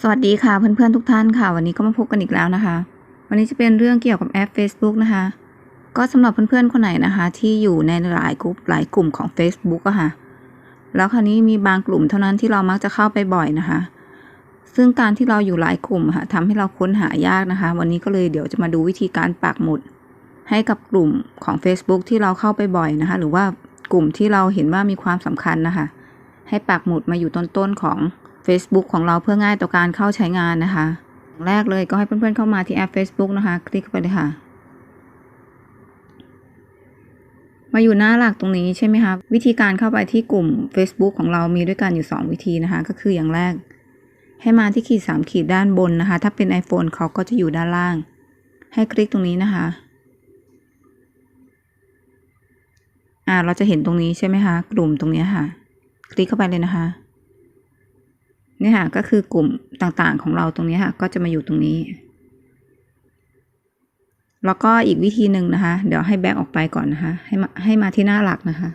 สวัสดีค่ะเพื่อนๆทุกท่านค่ะ วันนี้ก็มาพบกันอีกแล้วนะคะ วันนี้จะเป็นเรื่องเกี่ยวกับแอป Facebook นะคะ ก็สำหรับเพื่อนๆคนไหนนะคะ ที่อยู่ในหลายกลุ่มหลายกลุ่มของ Facebook อะค่ะ แล้วคราวนี้มีบางกลุ่มเท่านั้นที่เรามักจะเข้าไปบ่อยนะคะ ซึ่งการที่เราอยู่หลายกลุ่มค่ะทำให้เราค้นหายากนะคะ วันนี้ก็เลยเดี๋ยวจะมาดูวิธีการปักหมุด ให้กับกลุ่มของ Facebook ที่เราเข้าไปบ่อยนะคะ หรือว่ากลุ่มที่เราเห็นว่ามีความสำคัญนะคะ ให้ปักหมุดมาอยู่ต้นๆของ Facebook ของเราเพื่อง่ายต่อการเข้าใช้งานนะคะอย่างแรกเลยก็ให้เพื่อนๆเข้ามาที่แอป Facebook นะคะ คลิกเข้าไปเลยค่ะ มาอยู่หน้าหลักตรงนี้ใช่ไหมคะ วิธีการเข้าไปที่กลุ่ม Facebook ของเรามีด้วยกันอยู่ 2 วิธีนะคะ ก็คืออย่างแรก ให้มาที่ขีด 3 ขีดด้านบนนะคะ ถ้าเป็น iPhone เขาก็จะอยู่ด้านล่าง ให้คลิกตรงนี้นะคะอ่าเราจะเห็นตรงนี้ใช่ไหมคะ กลุ่มตรงนี้ค่ะ คลิกเข้าไปเลยนะคะ เนี่ยค่ะก็คือกลุ่มต่างๆของเราตรงนี้ค่ะก็จะมาอยู่ตรงนี้ แล้วก็อีกวิธีหนึ่งนะคะ เดี๋ยวให้แบ็กออกไปก่อนนะคะ ให้มาให้มาที่หน้าหลักนะคะ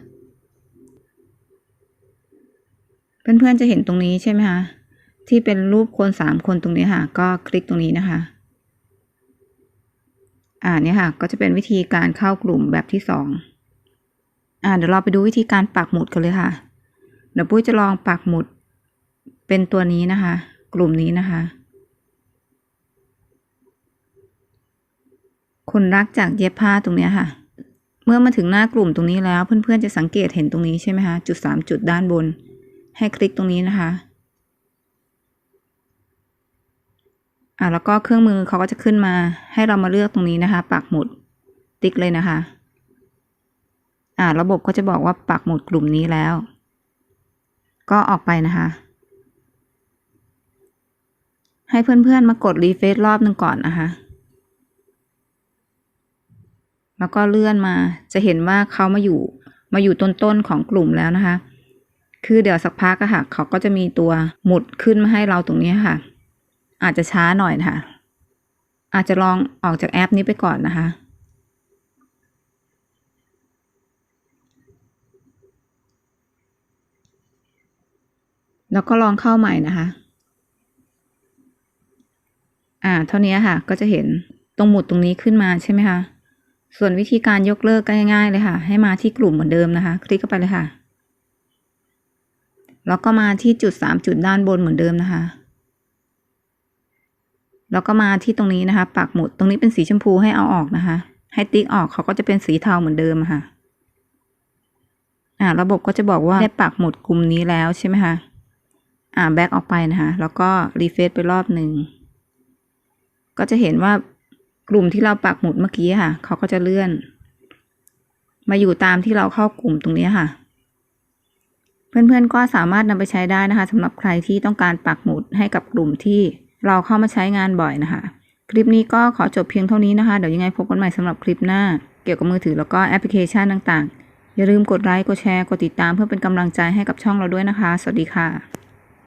เพื่อนๆจะเห็นตรงนี้ใช่ไหมคะที่เป็นรูปคนสามคนตรงนี้ค่ะ ก็คลิกตรงนี้นะคะ อ่าเนี่ยค่ะก็จะเป็นวิธีการเข้ากลุ่มแบบที่สองอ่าเดี๋ยวเราไปดูวิธีการปักหมุดกันเลยค่ะ เดี๋ยวปุ้ยจะลองปักหมุด เป็นตัวนี้นะคะ กลุ่มนี้นะคะ คนรักจากเย็บผ้าตรงเนี้ยค่ะ เมื่อมาถึงหน้ากลุ่มตรงนี้แล้วเพื่อนๆจะสังเกตเห็นตรงนี้ใช่ไหมคะจุดสามจุดด้านบน ให้คลิกตรงนี้นะคะอ่าแล้วก็เครื่องมือเขาก็จะขึ้นมาให้เรามาเลือกตรงนี้นะคะ ปักหมุดติ๊กเลยนะคะ อ่า ระบบก็จะบอกว่าปักหมุดกลุ่มนี้แล้ว ก็ออกไปนะคะ ให้เพื่อนๆมากดรีเฟซรอบหนึ่งก่อนนะคะ แล้วก็เลื่อนมาจะเห็นว่าเขามาอยู่มาอยู่ต้นๆของกลุ่มแล้วนะคะ คือเดี๋ยวสักพักอะค่ะ เขาก็จะมีตัวหมุดขึ้นมาให้เราตรงนี้ค่ะ อาจจะช้าหน่อยนะคะ อาจจะลองออกจากแอปนี้ไปก่อนนะคะแล้วก็ลองเข้าใหม่นะคะ อ่า เท่านี้ค่ะ ก็จะเห็นตรงหมุดตรงนี้ขึ้นมาใช่ไหมคะ ส่วนวิธีการยกเลิกก็ง่ายๆเลยค่ะ ให้มาที่กลุ่มเหมือนเดิมนะคะ คลิกเข้าไปเลยค่ะ แล้วก็มาที่จุดสามจุดด้านบนเหมือนเดิมนะคะ แล้วก็มาที่ตรงนี้นะคะ ปักหมุดตรงนี้เป็นสีชมพูให้เอาออกนะคะ ให้ติ๊กออกเขาก็จะเป็นสีเทาเหมือนเดิมค่ะ อ่า ระบบก็จะบอกว่าได้ปักหมุดกลุ่มนี้แล้วใช่ไหมคะ อ่า แบ็กออกไปนะคะ แล้วก็รีเฟซไปรอบหนึ่ง ก็จะเห็นว่ากลุ่มที่เราปักหมุดเมื่อกี้ค่ะ เขาก็จะเลื่อน มาอยู่ตามที่เราเข้ากลุ่มตรงนี้ค่ะ เพื่อนๆก็สามารถนำไปใช้ได้นะคะสำหรับใครที่ต้องการปักหมุดให้กับกลุ่มที่เราเข้ามาใช้งานบ่อยนะคะ คลิปนี้ก็ขอจบเพียงเท่านี้นะคะ เดี๋ยวยังไงพบกันใหม่สำหรับคลิปหน้า เกี่ยวกับมือถือแล้วก็แอปพลิเคชันต่างๆ อย่าลืมกดไลค์ กดแชร์ กดติดตามเพื่อเป็นกำลังใจให้กับช่องเราด้วยนะคะ สวัสดีค่ะ